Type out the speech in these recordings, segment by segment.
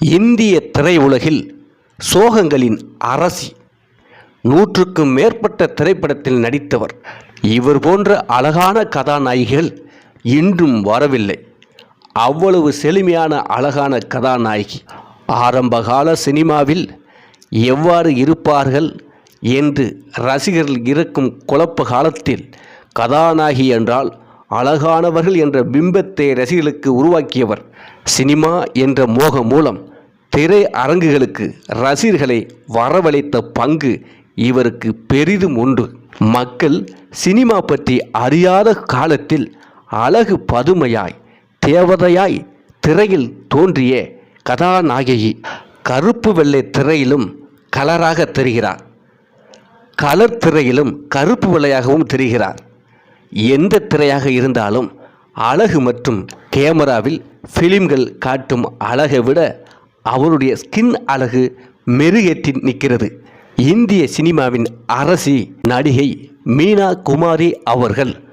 இந்திய திரையுலகில் சோகங்களின் அரசி. நூற்றுக்கும் மேற்பட்ட திரைப்படத்தில் நடித்தவர். இவர் போன்ற அழகான கதாநாயகிகள் இன்றும் வரவில்லை. அவ்வளவு செழுமையான அழகான கதாநாயகி. ஆரம்பகால சினிமாவில் எவ்வாறு இருப்பார்கள் என்று ரசிகர்கள் இருக்கும் குழப்ப காலத்தில் கதாநாயகி என்றால் அழகானவர்கள் என்ற பிம்பத்தை ரசிகர்களுக்கு உருவாக்கியவர் சினிமா என்ற மோகம் மூலம். திரை அரங்குகளுக்கு ரசிகர்களை வரவழைத்த பங்கு இவருக்கு பெரிதும் உண்டு. மக்கள் சினிமா பற்றி அறியாத காலத்தில் அழகு பதுமையாய் தேவதையாய் திரையில் தோன்றிய கதாநாயகி கருப்பு வெள்ளை திரையிலும் கலராக தெரிகிறார். கலர் திரையிலும் கருப்பு வெள்ளையாகவும் தெரிகிறார். எந்த திரையாக இருந்தாலும் அழகு மற்றும் கேமராவில் ஃபிலிம்கள் காட்டும் அழகை விட அவருடைய ஸ்கின் அழகு மெருகேற்றி நிற்கிறது. இந்திய சினிமாவின் அரசி நடிகை மீனா குமாரி அவர்கள்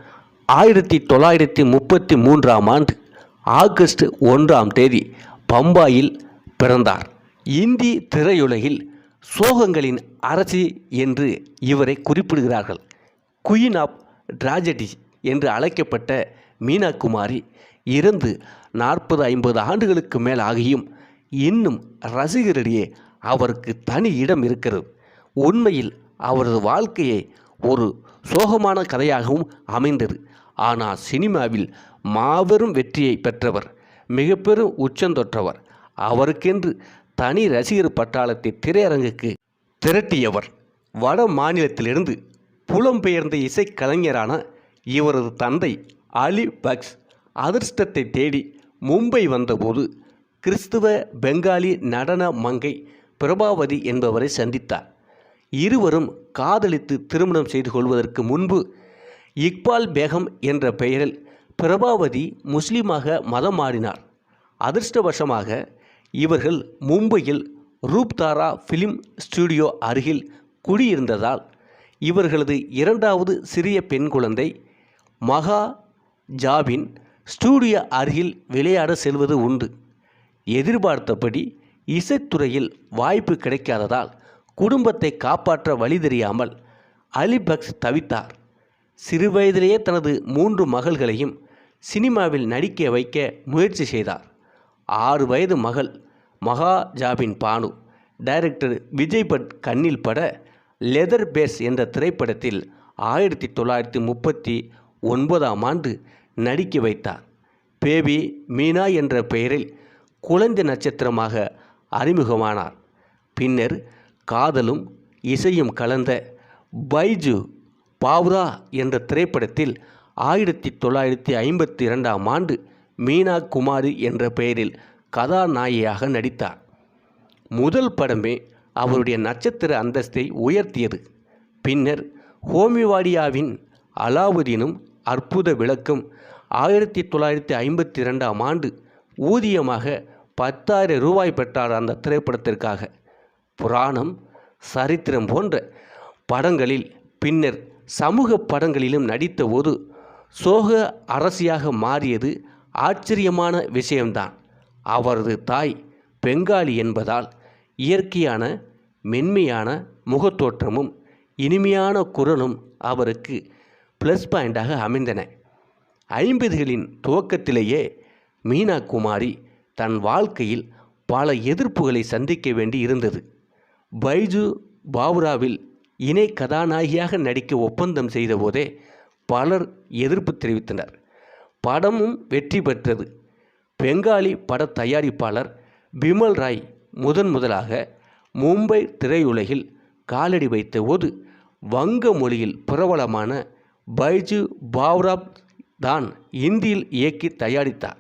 ஆயிரத்தி தொள்ளாயிரத்தி முப்பத்தி மூன்றாம் ஆண்டு ஆகஸ்ட் ஒன்றாம் தேதி பம்பாயில் பிறந்தார். இந்தி திரையுலகில் சோகங்களின் அரசி என்று இவரை குறிப்பிடுகிறார்கள். குயின் ஆஃப் டிராஜடி என்று அழைக்கப்பட்ட மீனா குமாரி இறந்து நாற்பது ஐம்பது ஆண்டுகளுக்கு மேல் ஆகியும் இன்னும் ரசிகரிடையே அவருக்கு தனி இடம் இருக்கிறது. உண்மையில் அவரது வாழ்க்கையை ஒரு சோகமான கதையாகவும் அமைந்தது. ஆனால் சினிமாவில் மாபெரும் வெற்றியை பெற்றவர் மிக பெரும் உச்சந்தொற்றவர் அவருக்கென்று தனி ரசிகர் பட்டாளத்தை திரையரங்குக்கு திரட்டியவர். வட மாநிலத்திலிருந்து புலம்பெயர்ந்த இசைக்கலைஞரான இவரது தந்தை அலி பக்ஸ் அதிர்ஷ்டத்தை தேடி மும்பை வந்தபோது கிறிஸ்துவ பெங்காலி நடன மங்கை பிரபாவதி என்பவரை சந்தித்தார். இருவரும் காதலித்து திருமணம் செய்து கொள்வதற்கு முன்பு இக்பால் பேகம் என்ற பெயரில் பிரபாவதி முஸ்லீமாக மதம் மாறினார். அதிர்ஷ்டவசமாக இவர்கள் மும்பையில் ரூப்தாரா ஃபிலிம் ஸ்டுடியோ அருகில் குடியிருந்ததால் இவர்களது இரண்டாவது சிறிய பெண் குழந்தை மகா ஜாபின் ஸ்டூடியோ அருகில் விளையாட செல்வது உண்டு. எதிர்பார்த்தபடி இசைத்துறையில் வாய்ப்பு கிடைக்காததால் குடும்பத்தை காப்பாற்ற வழி தெரியாமல் அலிபக்ஸ் தவித்தார். சிறுவயதிலேயே தனது மூன்று மகள்களையும் சினிமாவில் நடிக்க வைக்க முயற்சி செய்தார். ஆறு வயது மகள் மகாஜாபின் பானு டைரக்டர் விஜய் பட் கண்ணில் பட லெதர் பேஸ் என்ற திரைப்படத்தில் ஆயிரத்தி தொள்ளாயிரத்தி முப்பத்தி ஒன்பதாம் ஆண்டு நடிக்க வைத்தார். பேபி மீனா என்ற பெயரில் குழந்தை நட்சத்திரமாக அறிமுகமானார். பின்னர் காதலும் இசையும் கலந்த பைஜு பாவ்ரா என்ற திரைப்படத்தில் ஆயிரத்தி தொள்ளாயிரத்தி ஐம்பத்தி இரண்டாம் ஆண்டு மீனா குமாரி என்ற பெயரில் கதாநாயகியாக நடித்தார். முதல் படமே அவருடைய நட்சத்திர அந்தஸ்தை உயர்த்தியது. பின்னர் ஹோமிவாடியாவின் அலாவுதீனும் அற்புத விளக்கம் ஆயிரத்தி தொள்ளாயிரத்தி ஐம்பத்தி இரண்டாம் ஆண்டு ஊதியமாக பத்தாயிரம் ரூபாய் பெற்றார் அந்த திரைப்படத்திற்காக. புராணம் சரித்திரம் போன்ற படங்களில் பின்னர் சமூக படங்களிலும் நடித்தபோது சோக அரசியாக மாறியது ஆச்சரியமான விஷயம்தான். அவரது தாய் பெங்காலி என்பதால் இயற்கையான மென்மையான முகத்தோற்றமும் இனிமையான குரலும் அவருக்கு ப்ளஸ் பாயிண்டாக அமைந்தன. ஐம்பதுகளின் துவக்கத்திலேயே மீனா குமாரி தன் வாழ்க்கையில் பல எதிர்ப்புகளை சந்திக்க வேண்டி இருந்தது. பைஜு பாவ்ராவில் இணை கதாநாயகியாக நடிக்க ஒப்பந்தம் செய்தபோதே பலர் எதிர்ப்பு தெரிவித்தனர். படமும் வெற்றி பெற்றது. பெங்காலி பட தயாரிப்பாளர் பிமல் ராய் முதன் முதலாக மும்பை திரையுலகில் காலடி வைத்தபோது வங்க மொழியில் பிரபலமான பைஜு பாவ்ராப் தான் இந்தியில் இயக்கி தயாரித்தார்.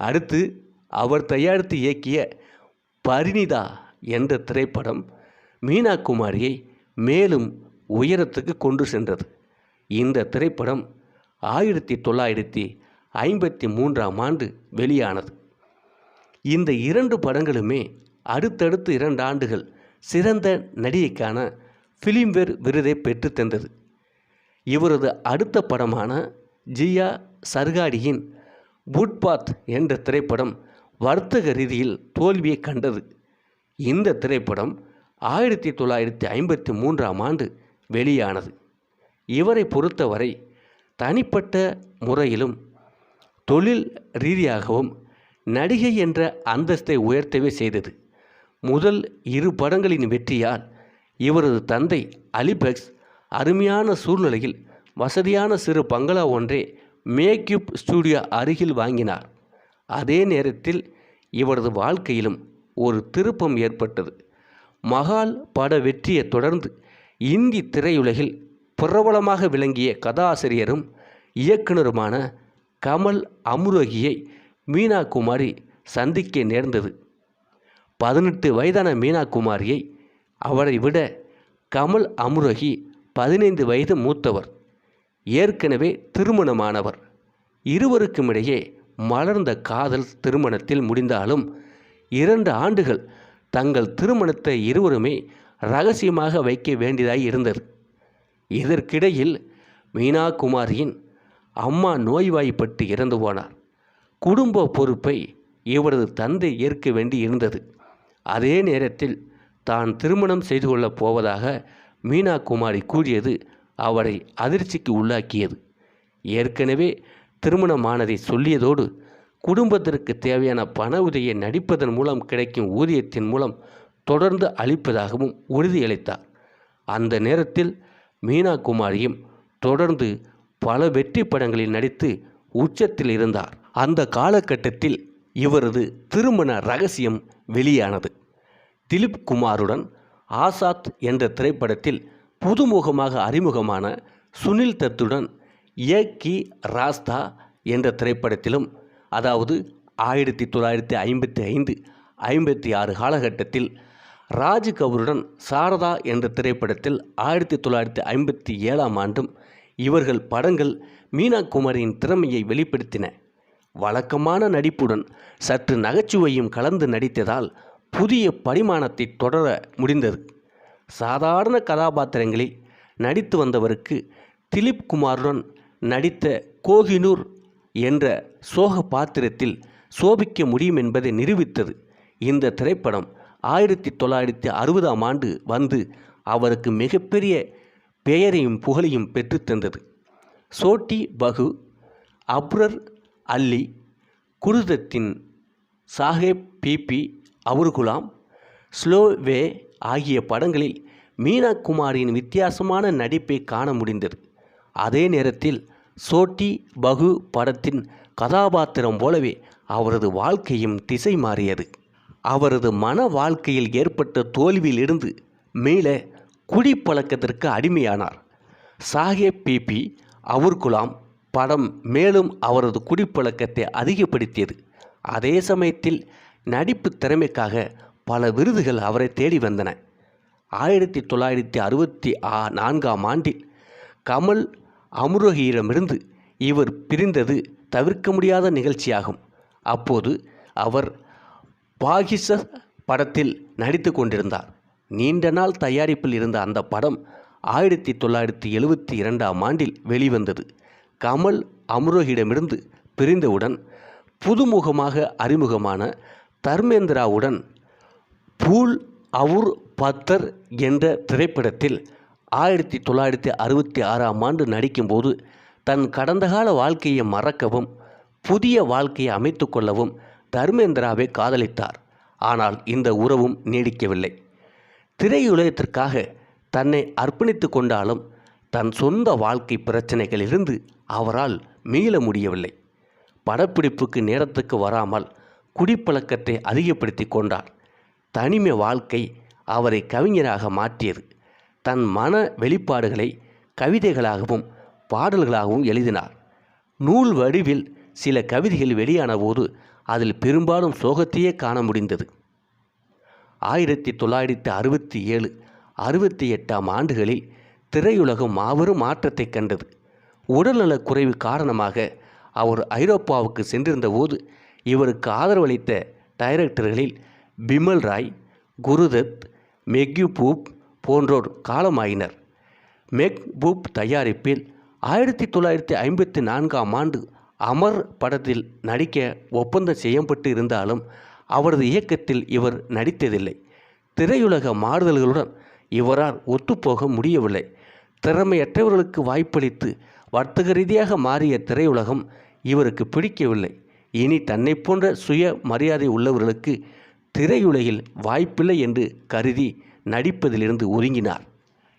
அடுத்து அவர் தயாரித்து இயக்கிய பரிணிதா என்ற திரைப்படம் மீனா குமாரியை மேலும் உயரத்துக்கு கொண்டு சென்றது. இந்த திரைப்படம் ஆயிரத்தி தொள்ளாயிரத்தி ஐம்பத்தி மூன்றாம் ஆண்டு வெளியானது. இந்த இரண்டு படங்களுமே அடுத்தடுத்து இரண்டு ஆண்டுகள் சிறந்த நடிகைக்கான ஃபிலிம்வேர் விருதை பெற்றுத்தந்தது இவரது அடுத்த படமான ஜியா சர்காடியின் புட்பாத் என்ற திரைப்படம் வர்த்தக ரீதியில் தோல்வியை கண்டது. இந்த திரைப்படம் ஆயிரத்தி தொள்ளாயிரத்தி ஐம்பத்தி மூன்றாம் ஆண்டு வெளியானது. இவரை பொறுத்தவரை தனிப்பட்ட முறையிலும் தொழில் ரீதியாகவும் நடிகை என்ற அந்தஸ்தை உயர்த்தவே செய்தது. முதல் இரு படங்களின் வெற்றியால் இவரது தந்தை அலிபெக்ஸ் அருமையான சூழ்நிலையில் வசதியான சிறு பங்களா ஒன்றை மேக்யூப் ஸ்டூடியோ அருகில் வாங்கினார். அதே நேரத்தில் இவரது வாழ்க்கையிலும் ஒரு திருப்பம் ஏற்பட்டது. மகால் பட வெற்றியை தொடர்ந்து இந்தி திரையுலகில் பிரபலமாக விளங்கிய கதாசிரியரும் இயக்குனருமான கமல் அமுரோகியை மீனா குமாரி சந்திக்க நேர்ந்தது. பதினெட்டு வயதான மீனா குமாரியை அவரை விட கமல் அமுரோகி பதினைந்து வயது மூத்தவர். ஏற்கனவே திருமணமானவர். இருவருக்கும் இடையே மலர்ந்த காதல் திருமணத்தில் முடிந்தாலும் இரண்டு ஆண்டுகள் தங்கள் திருமணத்தை இருவருமே ரகசியமாக வைக்க வேண்டியதாய் இருந்தது. இதற்கிடையில் மீனா குமாரியின் அம்மா நோய்வாய்ப்பட்டு இறந்து போனார். குடும்ப பொறுப்பை இவரது தந்தை ஏற்க வேண்டி இருந்தது. அதே நேரத்தில் தான் திருமணம் செய்து கொள்ளப் போவதாக மீனா குமாரி கூறியது அவரை அதிர்ச்சிக்கு உள்ளாக்கியது. ஏற்கனவே திருமணமானதை சொல்லியதோடு குடும்பத்திற்கு தேவையான பண உதவியை நடிப்பதன் மூலம் கிடைக்கும் ஊதியத்தின் மூலம் தொடர்ந்து அளிப்பதாகவும் உறுதியளித்தார். அந்த நேரத்தில் மீனா குமாரியும் தொடர்ந்து பல வெற்றி படங்களில் நடித்து உச்சத்தில் இருந்தார். அந்த காலகட்டத்தில் இவரது திருமண ரகசியம் வெளியானது. திலீப் குமாருடன் ஆசாத் என்ற திரைப்படத்தில் புதுமுகமாக அறிமுகமான சுனில் தத்துடன் ஏ கி ராஸ்தா என்ற திரைப்படத்திலும் அதாவது ஆயிரத்தி தொள்ளாயிரத்தி ஐம்பத்தி ஐந்து ஐம்பத்தி ஆறு காலகட்டத்தில் ராஜ் கபூருடன் சாரதா என்ற திரைப்படத்தில் ஆயிரத்தி தொள்ளாயிரத்தி ஐம்பத்தி ஏழாம் ஆண்டும் இவர்கள் படங்கள் மீனா குமாரியின் திறமையை வெளிப்படுத்தின. வழக்கமான நடிப்புடன் சற்று நகைச்சுவையும் கலந்து நடித்ததால் புதிய பரிமாணத்தை தொடர முடிந்தது. சாதாரண கதாபாத்திரங்களில் நடித்து வந்தவருக்கு திலீப் குமாருடன் நடித்த கோஹினூர் என்ற சோக பாத்திரத்தில் சோபிக்க முடியும் என்பதை நிரூபித்தது. இந்த திரைப்படம் ஆயிரத்தி தொள்ளாயிரத்தி அறுபதாம் ஆண்டு வந்து அவருக்கு மிகப்பெரிய பெயரையும் புகழையும் பெற்றுத்தந்தது சோட்டி பகு அப்ரர் அல்லி குருதத்தின் சாஹேப் பிபி அவுர்குலாம் ஸ்லோவே ஆகிய படங்களில் மீனா குமாரின் வித்தியாசமான நடிப்பை காண முடிந்தது. அதே நேரத்தில் சோட்டி பகு படத்தின் கதாபாத்திரம் போலவே அவரது வாழ்க்கையும் திசை மாறியது. அவரது மன வாழ்க்கையில் ஏற்பட்ட தோல்வியிலிருந்து மீள குடிப்பழக்கத்திற்கு அடிமையானார். சாஹேப் பிபி அவுர்குலாம் படம் மேலும் அவரது குடிப்பழக்கத்தை அதிகப்படுத்தியது. அதே சமயத்தில் நடிப்பு திறமைக்காக பல விருதுகள் அவரை தேடி வந்தன. ஆயிரத்தி தொள்ளாயிரத்தி அறுபத்தி ஆ நான்காம் ஆண்டில் கமல் அமுரோகியிடமிருந்து இவர் பிரிந்தது தவிர்க்க முடியாத நிகழ்ச்சியாகும். அப்போது அவர் பாகிச படத்தில் நடித்து கொண்டிருந்தார். நீண்ட நாள் தயாரிப்பில் இருந்த அந்த படம் ஆயிரத்தி தொள்ளாயிரத்தி எழுபத்தி இரண்டாம் ஆண்டில் வெளிவந்தது. கமல் அம்ரோகிடமிருந்து பிரிந்தவுடன் புதுமுகமாக அறிமுகமான தர்மேந்திராவுடன் பூல் அவுர் பத்தர் என்ற திரைப்படத்தில் ஆயிரத்தி தொள்ளாயிரத்தி அறுபத்தி ஆறாம் ஆண்டு நடிக்கும்போது தன் கடந்த கால வாழ்க்கையை மறக்கவும் புதிய வாழ்க்கையை அமைத்து கொள்ளவும் தர்மேந்திராவை காதலித்தார். ஆனால் இந்த உறவும் நீடிக்கவில்லை. திரையுலகத்திற்காக தன்னை அர்ப்பணித்து கொண்டாலும் தன் சொந்த வாழ்க்கை பிரச்சனைகளிலிருந்து அவரால் மீள முடியவில்லை. படப்பிடிப்புக்கு நேரத்துக்கு வராமல் குடிப்பழக்கத்தை அதிகப்படுத்தி கொண்டார். தனிமை வாழ்க்கை அவரை கவிஞராக மாற்றியது. தன் மன வெளிப்பாடுகளை கவிதைகளாகவும் பாடல்களாகவும் எழுதினார். நூல் வடிவில் சில கவிதைகள் வெளியான போது அதில் பெரும்பாலும் சோகத்தையே காண முடிந்தது. ஆயிரத்தி தொள்ளாயிரத்தி அறுபத்தி ஏழு அறுபத்தி எட்டாம் ஆண்டுகளில் திரையுலகம் மாபெரும் மாற்றத்தை கண்டது. உடல்நலக் குறைவு காரணமாக அவர் ஐரோப்பாவுக்கு சென்றிருந்த போது இவருக்கு ஆதரவளித்த டைரக்டர்களில் பிமல் ராய் குருதத் மெக்யூ பூப் போன்றோர் காலமாயினர். மெக் பூப் தயாரிப்பில் ஆயிரத்தி தொள்ளாயிரத்தி ஐம்பத்தி நான்காம் ஆண்டு அமர் படத்தில் நடிக்க ஒப்பந்தம் செய்யப்பட்டு இருந்தாலும் அவரது இயக்கத்தில் இவர் நடித்ததில்லை. திரையுலக மாறுதல்களுடன் இவரால் ஒத்துப்போக முடியவில்லை. திறமையற்றவர்களுக்கு வாய்ப்பளித்து வர்த்தக ரீதியாக மாறிய திரையுலகம் இவருக்கு பிடிக்கவில்லை. இனி தன்னை போன்ற சுய மரியாதை உள்ளவர்களுக்கு திரையுலகில் வாய்ப்பில்லை என்று கருதி நடிப்பதிலிருந்து ஒதுங்கினார்.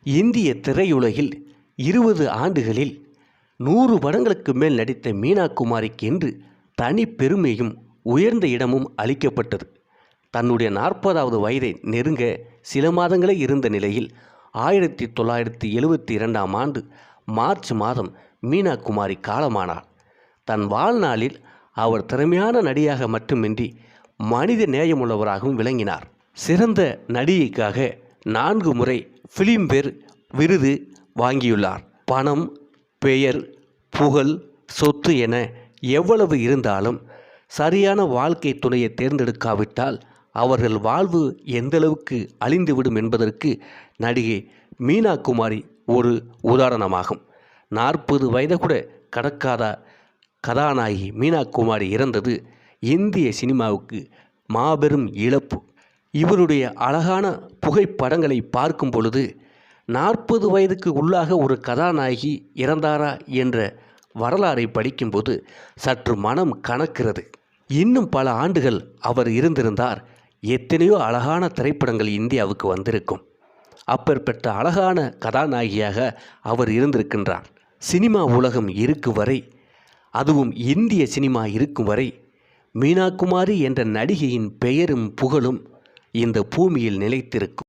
இந்திய திரையுலகில் இருபது ஆண்டுகளில் நூறு படங்களுக்கு மேல் நடித்த மீனா குமாரிக்கு என்று தனி பெருமையும் உயர்ந்த இடமும் அளிக்கப்பட்டது. தன்னுடைய நாற்பதாவது வயதை நெருங்க சில மாதங்களே இருந்த நிலையில் ஆயிரத்தி தொள்ளாயிரத்தி எழுபத்தி இரண்டாம் ஆண்டு மார்ச் மாதம் மீனா குமாரி காலமானார். தன் வாழ்நாளில் அவர் திறமையான நடிகாக மட்டுமின்றி மனித நேயமுள்ளவராகவும் விளங்கினார். சிறந்த நடிகைக்காக நான்கு முறை ஃபிலிம்பேர் விருது வாங்கியுள்ளார். பணம் பெயர் புகழ் சொத்து என எவ்வளவு இருந்தாலும் சரியான வாழ்க்கை துணையை தேர்ந்தெடுக்காவிட்டால் அவர்கள் வாழ்வு எந்தளவுக்கு அழிந்துவிடும் என்பதற்கு நடிகை மீனா குமாரி ஒரு உதாரணமாகும். நாற்பது வயது கூட கடக்காத கதாநாயகி மீனா குமாரி இறந்தது இந்திய சினிமாவுக்கு மாபெரும் இழப்பு. இவருடைய அழகான புகைப்படங்களை பார்க்கும் பொழுது நாற்பது வயதுக்கு உள்ளாக ஒரு கதாநாயகி இறந்தாரா என்ற வரலாறை படிக்கும்போது சற்று மனம் கணக்கிறது இன்னும் பல ஆண்டுகள் அவர் இருந்திருந்தார். எத்தனையோ அழகான திரைப்படங்கள் இந்தியாவுக்கு வந்திருக்கும். அப்பேற்பட்ட அழகான கதாநாயகியாக அவர் இருந்திருக்கின்றார். சினிமா உலகம் இருக்கும் வரை அதுவும் இந்திய சினிமா இருக்கும் வரை மீனாகுமாரி என்ற நடிகையின் பெயரும் புகழும் இந்த பூமியில் நிலைத்திருக்கும்.